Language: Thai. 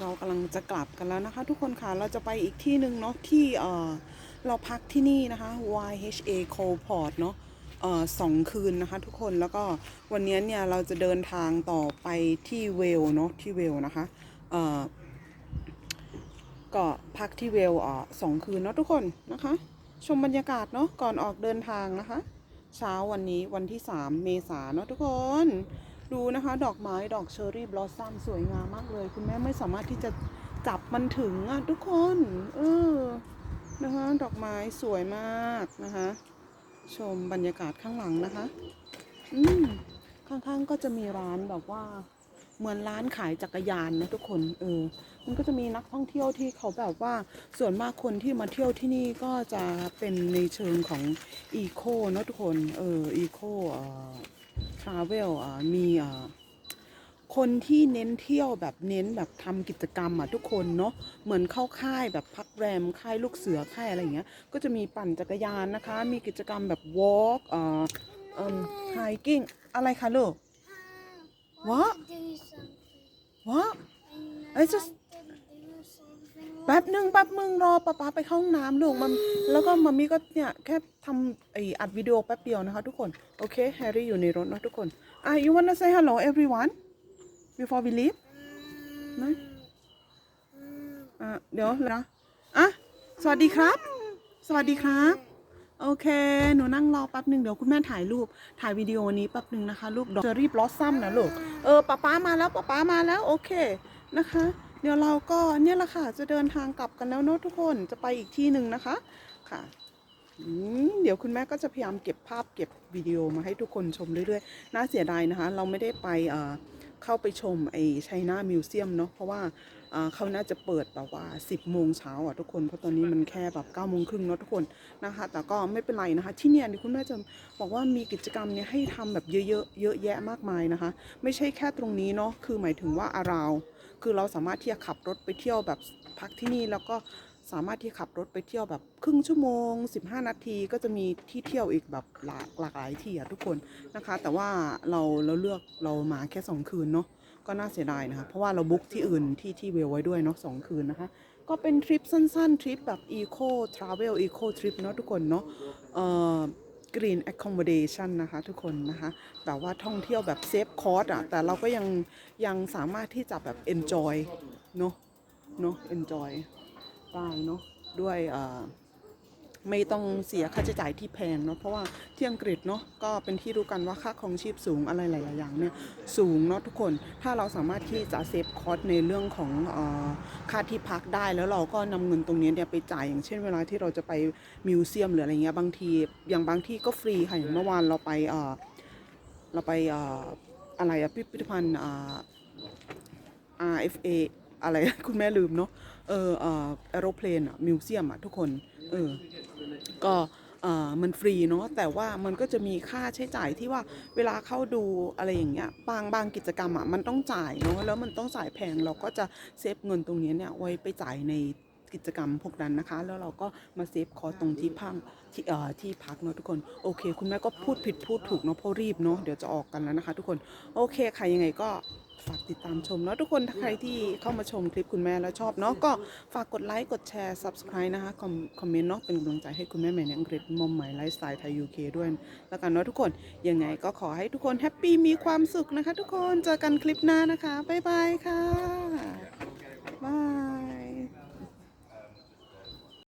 เรากำลังจะกลับกันแล้วนะคะ ทุกคนค่ะเราจะไปอีกที่หนึ่งเนาะที่เออเราพักที่นี่นะคะ YHA Coalport เนาะเออสองคืนนะคะ ทุกคนแล้วก็วันนี้เนี่ยเราจะเดินทางต่อไปที่เวลเนาะที่เวลนะคะเออก็พักที่เวลอ่อสองคืนเนาะทุกคนนะคะ ชมบรรยากาศเนาะก่อนออกเดินทางนะคะ เช้าวันนี้วันที่ 3 เมษายนเนาะทุกคน ดูนะคะ ดอกไม้ดอกเชอรี่บลอสซัมสวยงามมากเลย คุณแม่ไม่สามารถที่จะจับมันถึงอะทุกคน เออนะคะดอกไม้สวยมากนะคะ ชมบรรยากาศข้างหลังนะคะ อืมข้างๆก็จะมีร้านแบบว่าเหมือนร้านขายจักรยานนะทุกคน เออ มันก็จะมีนักท่องเที่ยวที่เขาแบบว่า ส่วนมากคนที่มาเที่ยวที่นี่ก็จะเป็นในเชิงของอีโคเนอะทุกคน เออ อีโคเอ่อ ทราเวลอ่ามีอ่าคนที่เน้นเที่ยวแบบเน้นแบบทำกิจกรรมอะทุกคนเนาะเหมือนเข้าค่ายแบบพักแรมค่ายลูกเสือค่ายอะไรอย่างเงี้ย ก็จะมีปั่นจักรยานนะคะ มีกิจกรรมแบบ walk เอ่อเอ่อ hiking อะไรคะลูก What? What? I just แป๊บหนึ่งแป๊บมึงรอป๊าป๊าไปเข้าห้องน้ำลูกมันแล้วก็มัมมี่ก็เนี่ยแค่ทำไออัดวิดีโอแป๊บเดียวนะคะทุกคน โอเคแฮร์รี่อยู่ในรถนะทุกคนอะ you wanna say hello everyone before we leave นะอะเดี๋ยวนะอะสวัสดีครับ สวัสดีครับ โอเค หนูนั่งรอแป๊บหนึ่งเดี๋ยวคุณแม่ถ่ายรูปถ่ายวิดีโอนี้แป๊บหนึ่งนะคะ ลูกดอกเชอรี่บลอสซัมนะลูก เออป๊าป๊ามาแล้วป๊าป๊ามาแล้ว โอเคนะคะ เดี๋ยวเราก็เนี่ยแหละค่ะจะเดินทางกลับกันแล้วเนอะทุกคนจะไปอีกที่หนึ่งนะคะค่ะเดี๋ยวคุณแม่ก็จะพยายามเก็บภาพเก็บวิดีโอมาให้ทุกคนชมเรื่อยๆ น่าเสียดายนะคะ เราไม่ได้ไปเข้าไปชมไอ้ไชน่ามิวเซียมเนาะเพราะว่าเขาน่าจะเปิดแบบว่า 10 โมงเช้าอะทุกคนเพราะตอนนี้มันแค่แบบ9โมงครึ่งเนาะทุกคนนะคะ แต่ก็ไม่เป็นไรนะคะ ที่เนี่ยคุณแม่จะบอกว่ามีกิจกรรมเนี่ยให้ทำแบบเยอะๆเยอะแยะมากมายนะคะ ไม่ใช่แค่ตรงนี้เนาะคือหมายถึงว่าอาราว คือเราสามารถที่จะขับรถไปเที่ยวแบบพักที่นี่แล้วก็สามารถที่ขับรถไปเที่ยวแบบครึ่งชั่วโมง 15 นาทีก็จะมีที่เที่ยวอีกแบบหลากหลากหลายที่อะทุกคนนะคะ แต่ว่าเราเราเลือกเรามาแค่ 2 คืนเนาะก็น่าเสียดายนะคะ เพราะว่าเราบุ๊กที่อื่นที่ที่เวลไว้ด้วยเนาะสองคืนนะคะ ก็เป็นทริปสั้นๆ ทริปแบบ Eco Travel Eco Trip เนาะทุกคนเนาะเอ่อ Green Accommodation นะคะทุกคนนะคะแบบว่าท่องเที่ยวแบบเซฟคอร์สอะแต่เราก็ยังยังสามารถที่จะแบบ enjoy เนาะเนาะ enjoy ได้เนาะด้วยเอ่อ ไม่ต้องเสียค่าใช้จ่ายที่แพงเนาะเพราะว่าที่อังกฤษเนาะก็เป็นที่รู้กันว่าค่าครองชีพสูงอะไรหลาย ๆ อย่างเนี่ยสูงเนาะทุกคนถ้าเราสามารถที่จะเซฟคอร์สในเรื่องของออค่าที่พักได้แล้วเราก็นำเงินตรงนี้เนี่ยไปจ่ายอย่างเช่นเวลาที่เราจะไปมิวเซียมหรืออะไรเงี้ยบางทีอย่างบางที่ก็ฟรีค่ะอย่างเมื่อวานเราไปเราไปออะไรอะพิพิธภัณฑ์ RFA อะไรคุณแม่ลืมเนาะเออเออ aeroplane อะมิวเซียมอะทุกคน เออ ก็เอ่อมันฟรีเนาะแต่ว่ามันก็จะมีค่าใช้จ่ายที่ว่าเวลาเข้าดูอะไรอย่างเงี้ยบางบางกิจกรรมอะมันต้องจ่ายเนาะแล้วมันต้องจ่ายแพงเราก็จะเซฟเงินตรงนี้เนี่ยไว้ไปจ่ายในกิจกรรมพวกนั้นนะคะ แล้วเราก็มาเซฟคอตรงที่พังที่เอ่อที่พักเนาะทุกคนโอเค คุณแม่ก็พูดผิดพูดถูกเนาะเพราะรีบเนาะเดี๋ยวจะออกกันแล้วนะคะ ทุกคนโอเคค่ะยังไงก็ ฝากติดตามชมเนาะทุกคนถ้าใครที่เข้ามาชมคลิปคุณแม่แล้วชอบเนาะก็ฝากกดไลค์กดแชร์ subscribe นะคะคอมคอมเมนต์เนาะเป็นกำลังใจให้คุณแม่ใหม่ในอังกฤษมอมใหม่ไลฟ์สไตล์ไทยยูเคด้วยแล้วกันเนาะทุกคนยังไงก็ขอให้ทุกคนแฮปปี้มีความสุขนะคะ ทุกคนเจอกันคลิปหน้านะคะบ๊ายบายค่ะบาย